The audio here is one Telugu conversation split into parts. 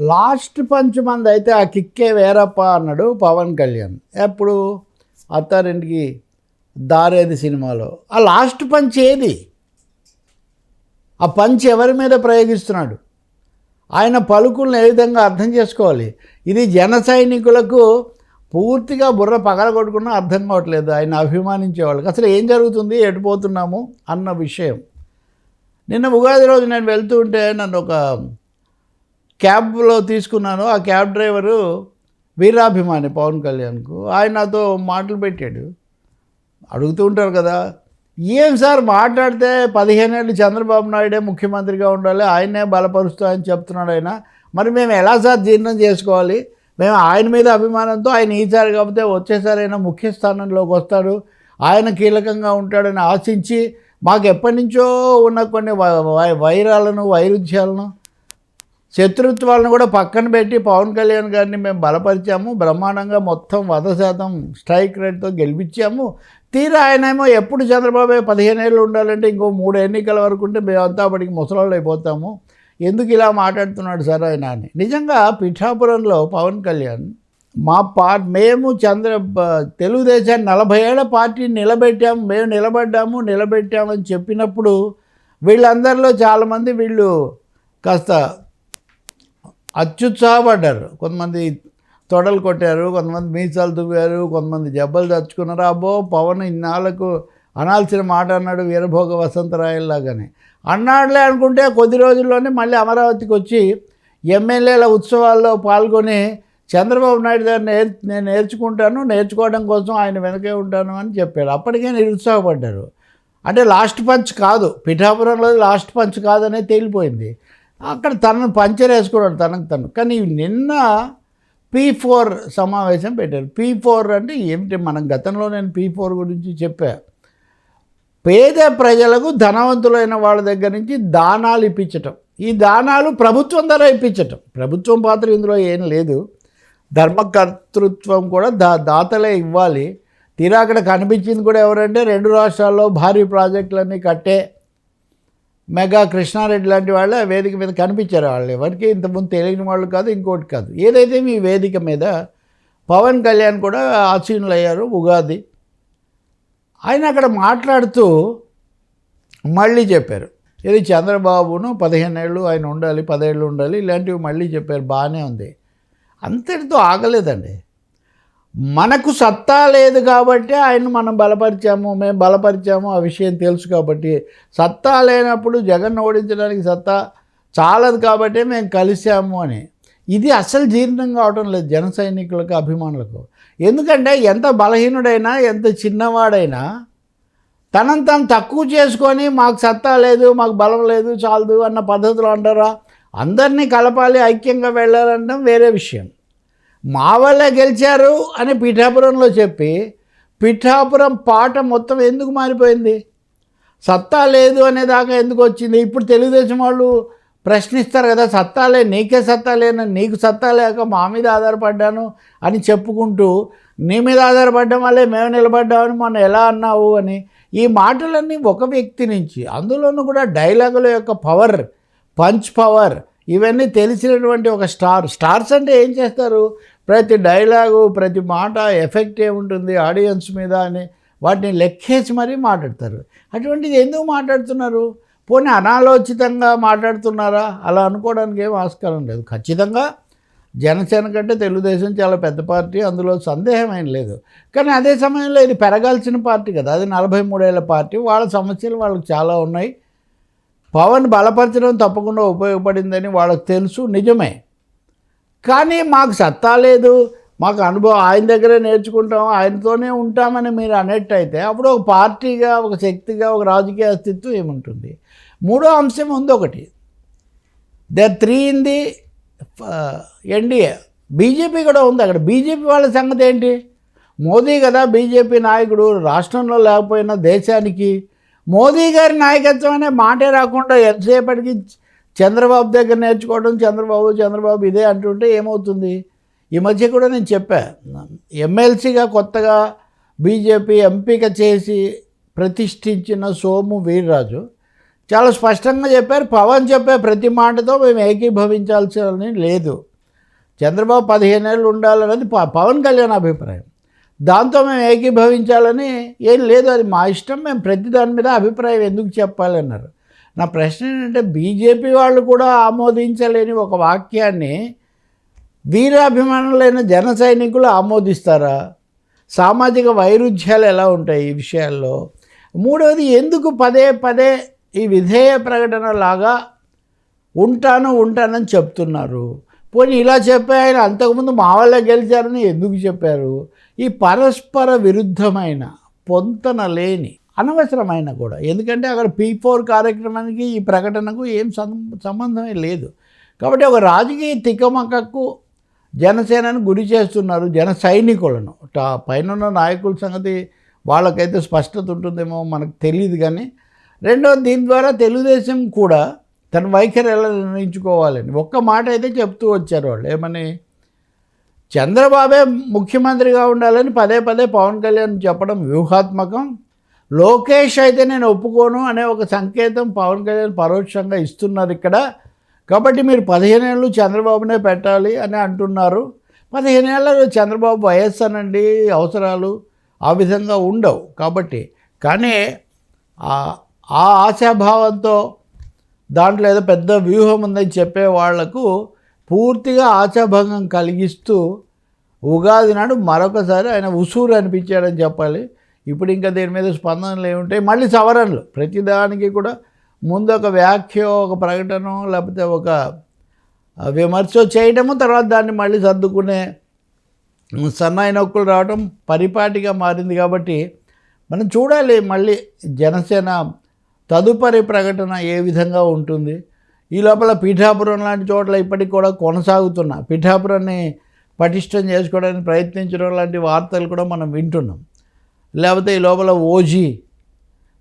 లాస్ట్ పంచ్ మంది అయితే ఆ కిక్కే వేరప్ప అన్నాడు పవన్ కళ్యాణ్. ఎప్పుడు? అత్తారింటికి దారేది సినిమాలో. ఆ లాస్ట్ పంచ్ ఏది? ఆ పంచ్ ఎవరి మీద ప్రయోగిస్తున్నాడు? ఆయన పలుకులను ఏ విధంగా అర్థం చేసుకోవాలి? ఇది జన సైనికులకు పూర్తిగా బుర్ర పగల కొట్టుకున్నా అర్థం కావట్లేదు. ఆయన అభిమానించే వాళ్ళకి. అసలు ఏం జరుగుతుంది? ఎటుపోతున్నాము అన్న విషయం. నిన్న ఉగాది రోజు నేను వెళ్తూ ఉంటే నన్ను ఒక క్యాబ్లో తీసుకున్నాను. ఆ క్యాబ్ డ్రైవరు వీరాభిమాని పవన్ కళ్యాణ్కు. ఆయన నాతో మాటలు పెట్టాడు. అడుగుతూ ఉంటారు కదా. ఏం సార్ మాట్లాడితే పదిహేను ఏళ్ళు చంద్రబాబు నాయుడే ముఖ్యమంత్రిగా ఉండాలి ఆయనే బలపరుస్తూ అని చెప్తున్నాడు ఆయన. మరి మేము ఎలా సార్ జీర్ణం చేసుకోవాలి? మేము ఆయన మీద అభిమానంతో ఆయన ఈసారి కాకపోతే వచ్చేసారి ముఖ్య స్థానంలోకి వస్తాడు. ఆయన కీలకంగా ఉంటాడని ఆశించి మాకు ఎప్పటి నుంచో ఉన్న కొన్ని వై- వై- వైరాలను వైరుధ్యాలను శత్రుత్వాలను కూడా పక్కన పెట్టి పవన్ కళ్యాణ్ గారిని మేము బలపరిచాము. బ్రహ్మాండంగా మొత్తం వద శాతం స్ట్రైక్ రేట్తో గెలిపించాము. తీరా ఆయనేమో ఎప్పుడు చంద్రబాబు పదిహేను ఏళ్ళు ఉండాలంటే ఇంకో మూడు ఎన్నికల వరకు ఉంటే మేమంతా అప్పటికి ముసలాళ్ళు అయిపోతాము. ఎందుకు ఇలా మాట్లాడుతున్నాడు సార్ ఆయన అని. నిజంగా పిఠాపురంలో పవన్ కళ్యాణ్ మా పా మేము చంద్ర తెలుగుదేశాన్ని నలభై ఏళ్ళ పార్టీని నిలబెట్టాము. మేము నిలబడ్డాము నిలబెట్టామని చెప్పినప్పుడు వీళ్ళందరిలో చాలామంది వీళ్ళు కాస్త అత్యుత్సాహపడ్డారు కొంతమంది తొడలు కొట్టారు కొంతమంది మీసాలు దువ్వారు కొంతమంది జబ్బలు తెచ్చుకున్నారు అబ్బో పవన్ ఇన్నాళ్ళకు అనాల్సిన మాట అన్నాడు వీరభోగ వసంతరాయల్లాగానే. అన్నాడులే అనుకుంటే కొద్ది రోజుల్లోనే మళ్ళీ అమరావతికి వచ్చి ఎమ్మెల్యేల ఉత్సవాల్లో పాల్గొని చంద్రబాబు నాయుడు గారు నేర్ నేను నేర్చుకుంటాను నేర్చుకోవడం కోసం ఆయన వెనకే ఉంటాను అని చెప్పాడు. అప్పటికే నిరుత్సాహపడ్డారు. అంటే లాస్ట్ పంచ్ కాదు పిఠాపురంలో లాస్ట్ పంచ్ కాదనే తేలిపోయింది. అక్కడ తనను పంచర్ వేసుకోవడం తనకు తను. కానీ నిన్న పీ ఫోర్ సమావేశం పెట్టారు. పీ ఫోర్ అంటే ఏమిటి? మనం గతంలో నేను పీ ఫోర్ గురించి చెప్పా. పేద ప్రజలకు ధనవంతులైన వాళ్ళ దగ్గర నుంచి దానాలు ఇప్పించటం. ఈ దానాలు ప్రభుత్వం ద్వారా ఇప్పించటం. ప్రభుత్వం పాత్ర ఇందులో ఏం లేదు. ధర్మకర్తృత్వం కూడా దా దాతలే ఇవ్వాలి. తీరా అక్కడ కనిపించింది కూడా ఎవరంటే రెండు రాష్ట్రాల్లో భారీ ప్రాజెక్టులన్నీ కట్టే మెగా కృష్ణారెడ్డి లాంటి వాళ్ళే ఆ వేదిక మీద కనిపించారు వాళ్ళు ఎవరికి ఇంతకుముందు తెలియని వాళ్ళు కాదు ఇంకోటి కాదు. ఏదైతే మీ వేదిక మీద పవన్ కళ్యాణ్ కూడా ఆసీనులు అయ్యారు ఉగాది. ఆయన అక్కడ మాట్లాడుతూ మళ్ళీ చెప్పారు. ఇది చంద్రబాబును పదిహేను ఏళ్ళు ఆయన ఉండాలి పదేళ్ళు ఉండాలి ఇలాంటివి మళ్ళీ చెప్పారు బాగానే ఉంది. అంతటితో ఆగలేదండి. మనకు సత్తా లేదు కాబట్టి ఆయన మనం బలపరిచాము మేము బలపరిచాము ఆ విషయం తెలుసు కాబట్టి. సత్తా లేనప్పుడు జగన్ ఓడించడానికి సత్తా చాలదు కాబట్టి మేము కలిసాము అని. ఇది అసలు జీర్ణం కావటం లేదు జన సైనికులకు అభిమానులకు. ఎందుకంటే ఎంత బలహీనుడైనా ఎంత చిన్నవాడైనా తనను తాను తక్కువ చేసుకొని మాకు సత్తా లేదు మాకు బలం లేదు చాలదు అన్న పద్ధతిలో అంటారా? అందరినీ కలపాలి ఐక్యంగా వెళ్ళాలంటాం వేరే విషయం. మా వాళ్ళే గెలిచారు అని పిఠాపురంలో చెప్పి పిఠాపురం పాట మొత్తం ఎందుకు మారిపోయింది? సత్తా లేదు అనే దాకా ఎందుకు వచ్చింది? ఇప్పుడు తెలుగుదేశం వాళ్ళు ప్రశ్నిస్తారు కదా సత్తా లే నీకే సత్తా లేను నీకు సత్తా లేక మా మీద ఆధారపడ్డాను అని చెప్పుకుంటూ నీ మీద ఆధారపడ్డం వల్లే మేము నిలబడ్డామని మనం ఎలా అన్నావు అని ఈ మాటలన్నీ ఒక వ్యక్తి నుంచి అందులోనూ కూడా డైలాగుల యొక్క పవర్ పంచ్ పవర్ ఇవన్నీ తెలిసినటువంటి ఒక స్టార్. స్టార్స్ అంటే ఏం చేస్తారు? ప్రతి డైలాగు ప్రతి మాట ఎఫెక్ట్ ఏముంటుంది ఆడియన్స్ మీద అని వాటిని లెక్కేసి మరీ మాట్లాడతారు. అటువంటిది ఎందుకు మాట్లాడుతున్నారు? పోనీ అనాలోచితంగా మాట్లాడుతున్నారా? అలా అనుకోవడానికి ఏం ఆస్కారం లేదు. ఖచ్చితంగా జనసేన కంటే తెలుగుదేశం చాలా పెద్ద పార్టీ అందులో సందేహం ఏం లేదు. కానీ అదే సమయంలో ఇది పెరగాల్సిన పార్టీ కదా. అది నలభై మూడేళ్ళ పార్టీ. వాళ్ళ సమస్యలు వాళ్ళకి చాలా ఉన్నాయి. పవన్ బలపరచడం తప్పకుండా ఉపయోగపడిందని వాళ్ళకి తెలుసు. నిజమే. కానీ మాకు సత్తా లేదు. మాకు అనుభవం ఆయన దగ్గరే నేర్చుకుంటాం ఆయనతోనే ఉంటామని మీరు అనేట్టయితే అప్పుడు ఒక పార్టీగా ఒక శక్తిగా ఒక రాజకీయ అస్తిత్వం ఏముంటుంది? మూడో అంశం ఉంది ఒకటి there three in the NDA BJP కూడా ఉంది అక్కడ. బీజేపీ వాళ్ళ సంగతి ఏంటి? మోదీ కదా బీజేపీ నాయకుడు రాష్ట్రంలో లేకపోయినా దేశానికి. మోదీ గారి నాయకత్వం అనే మాటే రాకుండా ఎంతసేపటికి చంద్రబాబు దగ్గర నేర్చుకోవడం చంద్రబాబు చంద్రబాబు ఇదే అంటుంటే ఏమవుతుంది? ఈ మధ్య కూడా నేను చెప్పా ఎమ్మెల్సీగా కొత్తగా బీజేపీ ఎంపిక చేసి ప్రతిష్ఠించిన సోము వీర్రాజు చాలా స్పష్టంగా చెప్పారు పవన్ చెప్పే ప్రతి మాటతో మేము ఏకీభవించాల్సిన లేదు. చంద్రబాబు పదిహేను ఏళ్ళు ఉండాలన్నది ప- పవన్ కళ్యాణ్ అభిప్రాయం. దాంతో మేము ఏకీభవించాలని ఏం లేదు అది మా ఇష్టం మేము ప్రతి దాని మీద అభిప్రాయం ఎందుకు చెప్పాలన్నారు నా ప్రశ్న ఏంటంటే బీజేపీ వాళ్ళు కూడా ఆమోదించలేని ఒక వాక్యాన్ని వీరాభిమానులైన జన సైనికులు ఆమోదిస్తారా? సామాజిక వైరుధ్యాలు ఎలా ఉంటాయి ఈ విషయాల్లో? మూడవది ఎందుకు పదే పదే ఈ విధేయ ప్రకటన లాగా ఉంటాను ఉంటానని చెప్తున్నారు? పోనీ ఇలా చెప్పే ఆయన అంతకుముందు మా వాళ్ళే గెలిచారని ఎందుకు చెప్పారు? ఈ పరస్పర విరుద్ధమైన పొంతన లేని అనవసరమైన కూడా. ఎందుకంటే అక్కడ పీ ఫోర్ కార్యక్రమానికి ఈ ప్రకటనకు ఏం సం- సంబంధమే లేదు. కాబట్టి ఒక రాజకీయ తికమకకు జనసేనను గురి చేస్తున్నారు జన సైనికులను. పైన నాయకుల సంగతి వాళ్ళకైతే స్పష్టత ఉంటుందేమో మనకు తెలియదు కానీ రెండో దీని ద్వారా తెలుగుదేశం కూడా తన వైఖరి ఎలా నిర్ణయించుకోవాలని ఒక్క మాట అయితే చెప్తూ వచ్చారు వాళ్ళు. ఏమని? చంద్రబాబే ముఖ్యమంత్రిగా ఉండాలని పదే పదే పవన్ కళ్యాణ్ చెప్పడం వ్యూహాత్మకం. లోకేష్ అయితే నేను ఒప్పుకోను అనే ఒక సంకేతం పవన్ కళ్యాణ్ పరోక్షంగా ఇస్తున్నారు ఇక్కడ. కాబట్టి మీరు పదిహేను ఏళ్ళు చంద్రబాబునే పెట్టాలి అని అంటున్నారు. పదిహేను ఏళ్ళలో చంద్రబాబు వయస్సు అనండి అవసరాలు ఆ విధంగా ఉండవు. కాబట్టి కానీ ఆ- ఆ ఆశాభావంతో దాంట్లో ఏదో పెద్ద వ్యూహం ఉందని చెప్పే వాళ్ళకు పూర్తిగా ఆశాభంగం కలిగిస్తూ ఉగాది నాడు మరొకసారి ఆయన ఉసూరు అనిపించాడని చెప్పాలి. ఇప్పుడు ఇంకా దీని మీద స్పందనలు ఏముంటాయి? మళ్ళీ సవరణలు. ప్రతిదానికి కూడా ముందు ఒక వ్యాఖ్య ఒక ప్రకటన లేకపోతే ఒక విమర్శ చేయడము తర్వాత దాన్ని మళ్ళీ సర్దుకునే సన్నాయి నొక్కులు రావడం పరిపాటిగా మారింది కాబట్టి మనం చూడాలి మళ్ళీ జనసేన తదుపరి ప్రకటన ఏ విధంగా ఉంటుంది. ఈ లోపల పీఠాపురం లాంటి చోట్ల ఇప్పటికి కూడా కొనసాగుతున్న. పీఠాపురాన్ని పటిష్టం చేసుకోవడానికి ప్రయత్నించడం లాంటి వార్తలు కూడా మనం వింటున్నాం. లేకపోతే ఈ లోపల ఓజీ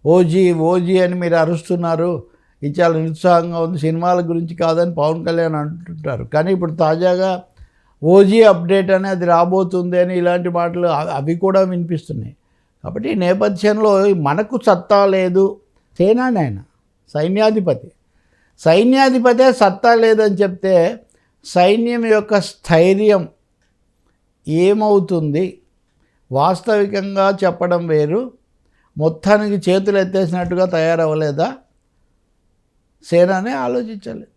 ఓజీ ఓజీ అని మీరు అరుస్తున్నారు. ఇది చాలా నిరుత్సాహంగా ఉంది. సినిమాల గురించి కాదని పవన్ కళ్యాణ్ అంటుంటారు. కానీ ఇప్పుడు తాజాగా ఓజీ అప్డేట్ అని అది రాబోతుంది అని ఇలాంటి మాటలు అవి- అవి కూడా వినిపిస్తున్నాయి. కాబట్టి ఈ నేపథ్యంలో మనకు సత్తా లేదు. సేనానాయన సైన్యాధిపతి. సైన్యాధిపతే సత్తా లేదని చెప్తే సైన్యం యొక్క స్థైర్యం ఏమవుతుంది? వాస్తవికంగా చెప్పడం వేరు. మొత్తానికి చేతులు ఎత్తేసినట్టుగా తయారవ్వలేదా? సేనానే ఆలోచించాలి.